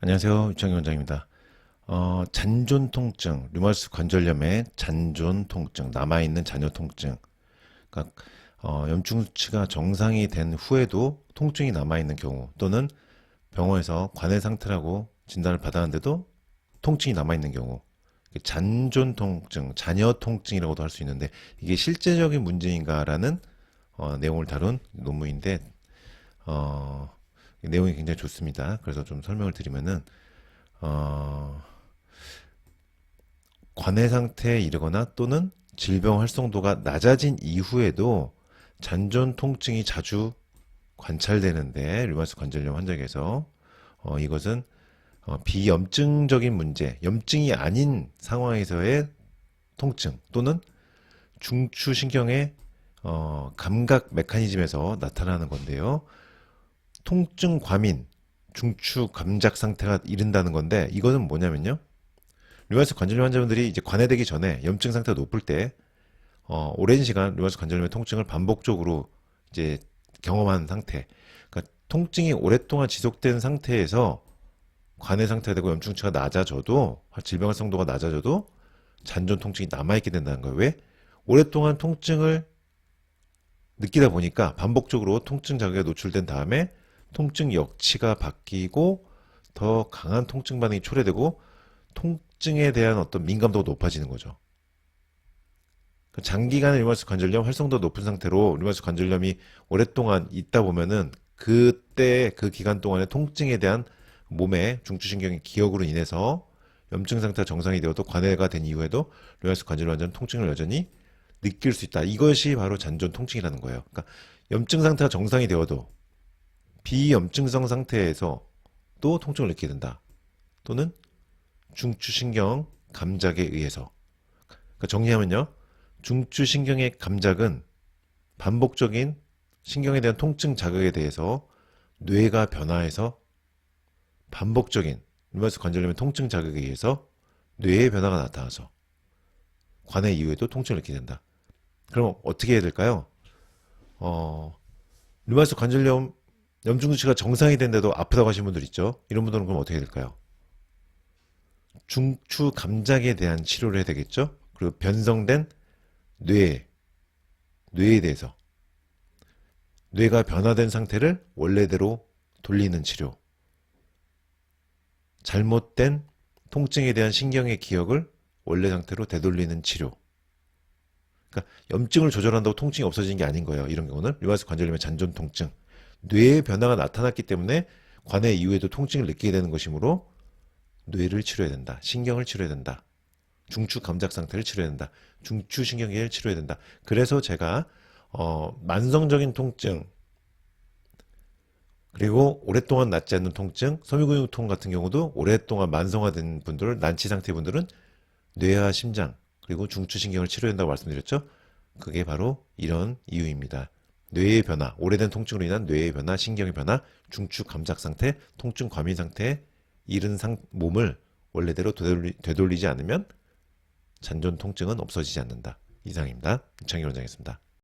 안녕하세요. 유창희 원장입니다. 어, 잔존 통증, 류마티스 관절염의 잔존 통증, 남아있는 잔여 통증. 그러니까 어, 염증 수치가 정상이 된 후에도 통증이 남아있는 경우 또는 병원에서 관해 상태라고 진단을 받았는데도 통증이 남아있는 경우 잔존 통증, 잔여 통증이라고도 할 수 있는데 이게 실제적인 문제인가라는 어, 내용을 다룬 논문인데 어, 내용이 굉장히 좋습니다. 그래서 좀 설명을 드리면은 어, 관해 상태에 이르거나 또는 질병 활성도가 낮아진 이후에도 잔존 통증이 자주 관찰되는데 류마티스 관절염 환자에게서 어, 이것은 어, 비염증적인 문제, 염증이 아닌 상황에서의 통증 또는 중추신경의 어, 감각 메커니즘에서 나타나는 건데요. 통증 과민, 중추 감작 상태가 이른다는 건데 이거는 뭐냐면요. 류마티스 관절염 환자분들이 이제 관해되기 전에 염증 상태가 높을 때 어, 오랜 시간 류마티스 관절염의 통증을 반복적으로 이제 경험한 상태. 그러니까 통증이 오랫동안 지속된 상태에서 관해 상태가 되고 염증치가 낮아져도 질병 활성도가 낮아져도 잔존 통증이 남아있게 된다는 거예요. 왜? 오랫동안 통증을 느끼다 보니까 반복적으로 통증 자극에 노출된 다음에 통증 역치가 바뀌고 더 강한 통증 반응이 초래되고 통증에 대한 어떤 민감도가 높아지는 거죠. 그 장기간의 류마티스 관절염 활성도 높은 상태로 류마티스 관절염이 오랫동안 있다 보면은 그때 그 기간 동안의 통증에 대한 몸의 중추신경의 기억으로 인해서 염증 상태가 정상이 되어도 관해가 된 이후에도 류마티스 관절염 환자는 통증을 여전히 느낄 수 있다. 이것이 바로 잔존 통증이라는 거예요. 그러니까 염증 상태가 정상이 되어도 비염증성 상태에서 또 통증을 느끼게 된다. 또는 중추신경 감작에 의해서. 그러니까 정리하면요. 중추신경의 감작은 반복적인 신경에 대한 통증 자극에 대해서 뇌가 변화해서 반복적인 류마티스 관절염의 통증 자극에 의해서 뇌의 변화가 나타나서 관해 이후에도 통증을 느끼게 된다. 그럼 어떻게 해야 될까요? 어, 류마티스 관절염 염증 수치가 정상이 된데도 아프다고 하시는 분들 있죠. 이런 분들은 그럼 어떻게 될까요? 중추 감작에 대한 치료를 해야 되겠죠. 그리고 변성된 뇌, 뇌에 대해서 뇌가 변화된 상태를 원래대로 돌리는 치료. 잘못된 통증에 대한 신경의 기억을 원래 상태로 되돌리는 치료. 그러니까 염증을 조절한다고 통증이 없어지는 게 아닌 거예요. 이런 경우는 류마티스 관절염의 잔존 통증. 뇌의 변화가 나타났기 때문에 관해 이후에도 통증을 느끼게 되는 것이므로 뇌를 치료해야 된다. 신경을 치료해야 된다. 중추 감작 상태를 치료해야 된다. 중추 신경계를 치료해야 된다. 그래서 제가 어, 만성적인 통증 그리고 오랫동안 낫지 않는 통증, 섬유근육통 같은 경우도 오랫동안 만성화된 분들, 난치 상태 분들은 뇌와 심장 그리고 중추 신경을 치료해야 된다고 말씀드렸죠. 그게 바로 이런 이유입니다. 뇌의 변화, 오래된 통증으로 인한 뇌의 변화, 신경의 변화, 중추 감작 상태, 통증 과민 상태에 이른 상, 몸을 원래대로 되돌리, 되돌리 지 않으면 잔존 통증은 없어지지 않는다. 이상입니다. 이창희 원장이었습니다.